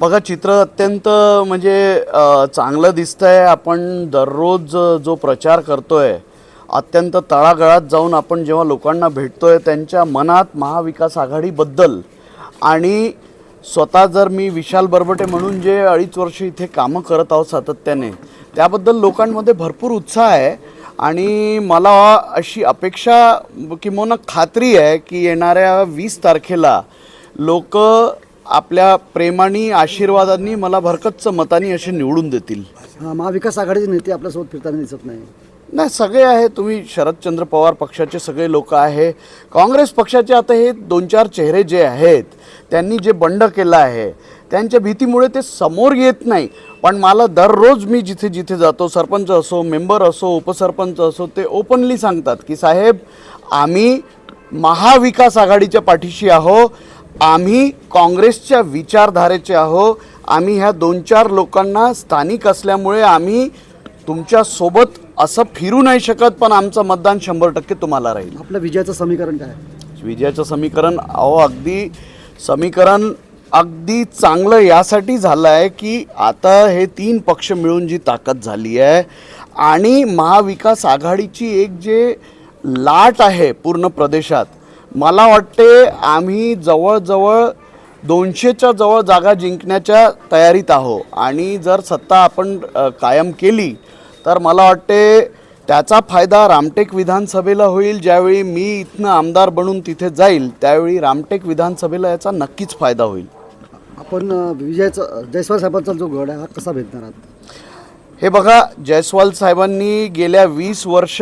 बघा चित्र अत्यंत म्हणजे चांगलं दिसतं आहे आपण दररोज जो प्रचार करतोय अत्यंत तळागळात जाऊन आपण जेव्हा लोकांना भेटतोय त्यांच्या मनात महाविकास आघाडीबद्दल आणि स्वतः जर मी विशाल बरबटे म्हणून जे अडीच वर्ष इथे कामं करत आहोत सातत्याने त्याबद्दल लोकांमध्ये भरपूर उत्साह आहे. आणि मला अशी अपेक्षा किंवा खात्री आहे की येणाऱ्या वीस तारखेला लोक आपल्या प्रेमाने आशीर्वादांनी मला भरकतच मतानी असे निवडून देतील. हा, महाविकास आघाडीचे नेते आपल्यासोबत फिरताना दिसत नाही. नाही सगळे आहे. तुम्ही शरदचंद्र पवार पक्षाचे सगळे लोक आहे. काँग्रेस पक्षाचे आता हे दोन चार चेहरे जे आहेत त्यांनी जे बंड केलं आहे त्यांच्या भीतीमुळे ते समोर येत नाही. पण मला दररोज मी जिथे जिथे जातो सरपंच असो मेंबर असो उपसरपंच असो ते ओपनली सांगतात की साहेब आम्ही महाविकास आघाडीच्या पाठीशी आहो. आम्ही काँग्रेसच्या विचारधारेचे आहो आम्ही ह्या दोन चार लोकांना स्थानिक असल्यामुळे आम्ही तुमच्यासोबत असं फिरू नाही शकत पण आमचं मतदान शंभर टक्के तुम्हाला राहील. आपल्या विजयाचं समीकरण काय? विजयाचं समीकरण अहो अगदी समीकरण अगदी चांगलं यासाठी झालं आहे की आता हे तीन पक्ष मिळून जी ताकद झाली आहे आणि महाविकास आघाडीची एक जे लाट आहे पूर्ण प्रदेशात मला वाटते आम्ही जवळजवळ दोनशेच्या जवळ जागा जिंकण्याच्या तयारीत आहो. आणि जर सत्ता आपण कायम केली तर मला वाटते त्याचा फायदा रामटेक विधानसभेला होईल. ज्यावेळी मी इथनं आमदार बनून तिथे जाईल त्यावेळी रामटेक विधानसभेला याचा नक्कीच फायदा होईल. आपण विजयाचं जयस्वाल साहेबांचा जो गड आहे हा कसा भेटणार आहात? हे बघा जयस्वाल साहेबांनी गेल्या वीस वर्ष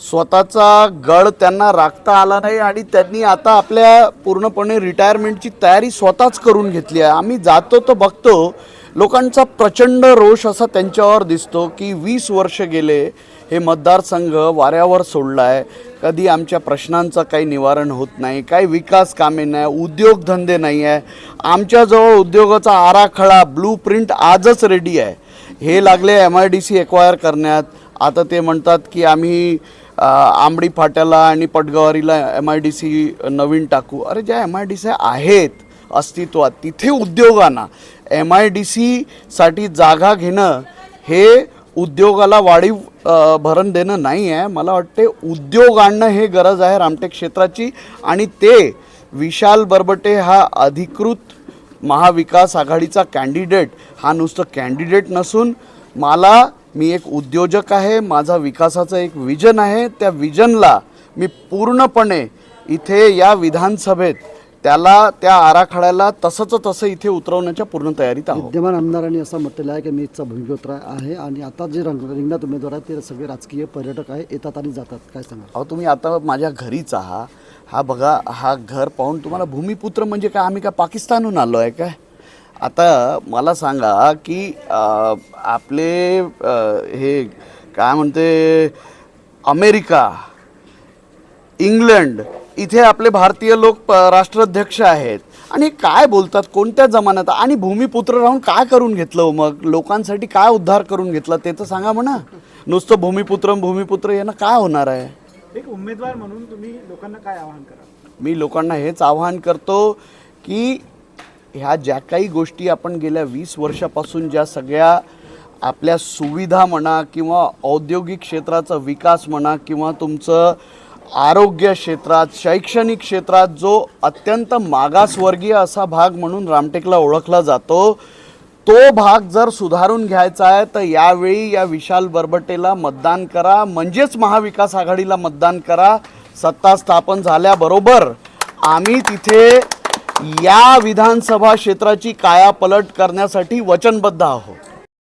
स्वतःचा गड त्यांना राखता आला नाही आणि त्यांनी आता आपल्या पूर्णपणे रिटायरमेंटची तयारी स्वतःच करून घेतली आहे. आम्ही जातो तर बघतो लोकांचा प्रचंड रोष असा त्यांच्यावर दिसतो की वीस वर्ष गेले हे मतदारसंघ वाऱ्यावर सोडला आहे कधी आमच्या प्रश्नांचं काही निवारण होत नाही काही विकास कामे नाही उद्योगधंदे नाही आहे. आमच्याजवळ उद्योगाचा आराखडा ब्लू प्रिंट आजच रेडी आहे. हे लागले M I D C acquire करण्यात. आता ते म्हणतात की आम्ही आंबडी फाट्याला आणि पटगवारीला एम आय डी सी नवीन टाकू. अरे ज्या एम आय डी सी आहेत अस्तित्वात तिथे उद्योगांना एम आय डी सीसाठी जागा घेणं हे उद्योगाला वाढीव भरण देणं नाही आहे. मला वाटते उद्योग आणणं हे गरज आहे रामटेक क्षेत्राची. आणि ते विशाल बरबटे हा अधिकृत महाविकास आघाडीचा कॅन्डिडेट. हा नुसतं कॅन्डिडेट नसून मला मी एक उद्योजक आहे माझा विकासाचं एक विजन आहे. त्या विजनला मी पूर्णपणे इथे या विधानसभेत त्याला त्या आराखड्याला तसंच तसं इथे उतरवण्याच्या पूर्ण तयारीत आहोत. विद्यमान आमदारांनी असं म्हटलेलं आहे की मी इथचा भूमिपुत्र आहे आणि आता जे रंग रिंगणात उमेदवार आहेत ते सगळे राजकीय पर्यटक आहे येतात आणि जातात. काय सांगा अहो तुम्ही आता माझ्या घरीच आहात हा बघा हा घर पाहून तुम्हाला भूमिपुत्र म्हणजे काय? आम्ही काय पाकिस्तानहून आलो आहे काय? आता मला सांगा की अं, आपले अं, हे काय म्हणते अमेरिका इंग्लंड इथे आपले भारतीय लोक प- राष्ट्राध्यक्ष आहेत. आणि काय बोलतात कोणत्या जमान्यात? आणि भूमिपुत्र राहून काय करून घेतलं हो मग? लोकांसाठी काय उद्धार करून घेतला? ते तर सांगा म्हणा. नुसतं भूमिपुत्र भूमिपुत्र यानं काय होणार आहे? एक उमेदवार म्हणून तुम्ही लोकांना काय आवाहन करा मी लोकांना हेच आवाहन करतो की ह्या ज्या काही गोष्टी आपण गेल्या वीस वर्षापासून ज्या सगळ्या आपल्या सुविधा म्हणा किंवा औद्योगिक क्षेत्राचा विकास म्हणा किंवा तुमचं आरोग्य क्षेत्रात शैक्षणिक क्षेत्रात जो अत्यंत मागासवर्गीय असा भाग म्हणून रामटेकला ओळखला जातो तो भाग जर सुधारून घ्यायचा आहे तर यावेळी या विशाल बरबटेला मतदान करा. म्हणजेच महाविकास आघाडीला मतदान करा. सत्ता स्थापन झाल्याबरोबर आम्ही तिथे या विधानसभा क्षेत्राची कायापलट करण्यासाठी वचनबद्ध आहोत.